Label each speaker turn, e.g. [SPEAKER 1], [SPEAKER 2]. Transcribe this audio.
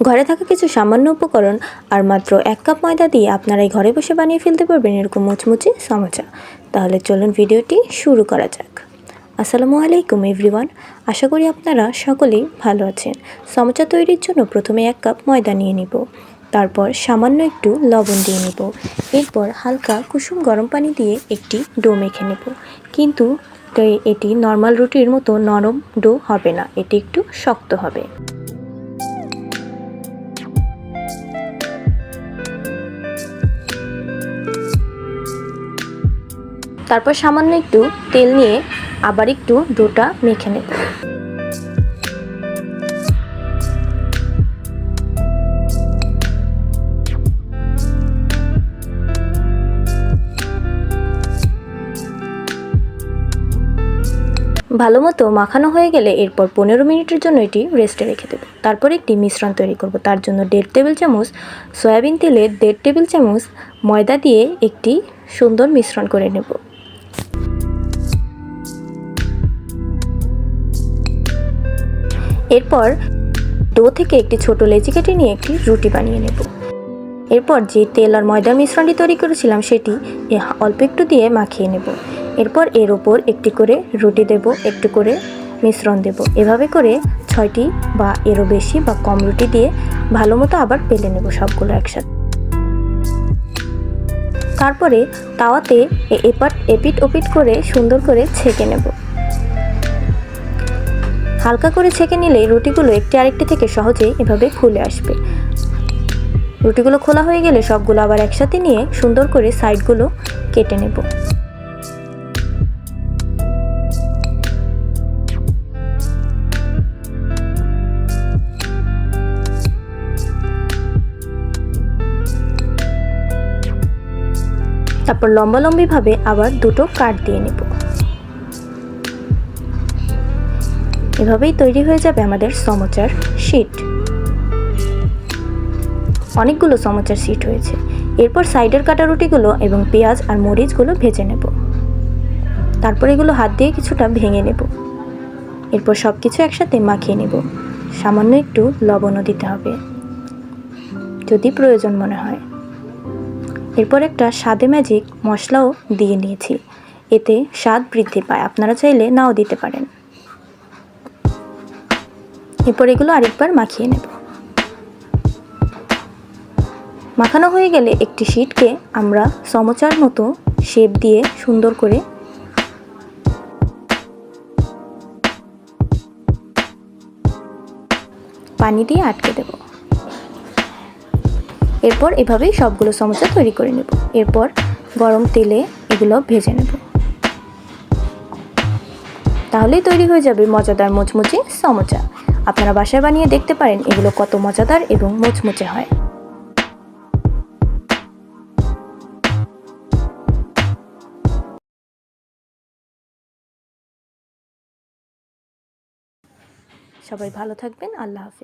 [SPEAKER 1] ঘরে থাকা কিছু সামান্য উপকরণ আর মাত্র এক কাপ ময়দা দিয়ে আপনারা এই ঘরে বসে বানিয়ে ফেলতে পারবেন এরকম মুচমুচে সমোচা। তাহলে চলুন ভিডিওটি শুরু করা যাক। আসসালামু আলাইকুম, এভরিওয়ান। আশা করি আপনারা সকলেই ভালো আছেন। সমোচা তৈরির জন্য প্রথমে এক কাপ ময়দা নিয়ে নিব। তারপর সামান্য একটু লবণ দিয়ে নেব। এরপর হালকা কুসুম গরম পানি দিয়ে একটি ডো মেখে নেব। কিন্তু এটি নর্মাল রুটির মতো নরম ডো হবে না, এটি একটু শক্ত হবে। তারপর সামান্য একটু তেল নিয়ে আবার একটু ডোটা মেখে নেব। ভালো মতো মাখানো হয়ে গেলে এরপর পনেরো মিনিটের জন্য এটি রেস্টে রেখে দেবো। তারপর একটি মিশ্রণ তৈরি করব। তার জন্য দেড় টেবিল চামচ সয়াবিন তেলে দেড় টেবিল চামচ ময়দা দিয়ে একটি সুন্দর মিশ্রণ করে নেব। এরপর ডো থেকে একটি ছোট লেচি কেটে নিয়ে একটি রুটি বানিয়ে নেব। এরপর যে তেল আর ময়দা মিশ্রণটি তৈরি করেছিলাম সেটি অল্প একটু দিয়ে মাখিয়ে নেব। এরপর এর ওপর একটি করে রুটি দেব, একটু করে মিশ্রণ দেব। এভাবে করে ছয়টি বা এরও বেশি বা কম রুটি দিয়ে ভালো মতো আবার পেলে নেব সবগুলো একসাথে। তারপরে তাওয়াতে এপাট, এপিট, ওপিট করে সুন্দর করে ছেঁকে নেব। হালকা করে ছেঁকে নিলে রুটিগুলো একটি আরেকটি থেকে সহজেই এভাবে খুলে আসবে। রুটিগুলো খোলা হয়ে গেলে সবগুলো আবার একসাথে নিয়ে সুন্দর করে সাইডগুলো কেটে নেব। তারপর লম্বালম্বিভাবে আবার দুটো কাট দিয়ে নেব। এভাবেই তৈরি হয়ে যাবে আমাদের সমোচার শিট। অনেকগুলো সমোচার সিট হয়েছে। এরপর সাইডের কাটা রুটিগুলো এবং পেঁয়াজ আর মরিচগুলো ভেজে নেব। তারপর এগুলো হাত দিয়ে কিছুটা ভেঙে নেব। এরপর সব কিছু একসাথে মাখিয়ে নেব। সামান্য একটু লবণও দিতে হবে। যদি প্রয়োজন মনে হয়। এরপর একটা স্বাদে ম্যাজিক মশলাও দিয়ে নিয়েছি। এতে স্বাদ বৃদ্ধি পায়। আপনারা চাইলে নাও দিতে পারেন। এরপর এগুলো আরেকবার মাখিয়ে নেব। মাখানো হয়ে গেলে একটি শিটকে আমরা সমচার মতো শেপ দিয়ে সুন্দর করে পানি দিয়ে আটকে দেব। এরপর এভাবেই সবগুলো সমোসা তৈরি করে নেব। এরপর গরম তেলে এগুলো ভেজে নেব। তাহলেই তৈরি হয়ে যাবে মজাদার মুচমুচে সমোচা। আপনারা বাসায় বানিয়ে দেখতে পারেন এগুলো কত মজাদার এবং মুচমুচে হয়। সবাই ভালো থাকবেন, আল্লাহ হাফিজ।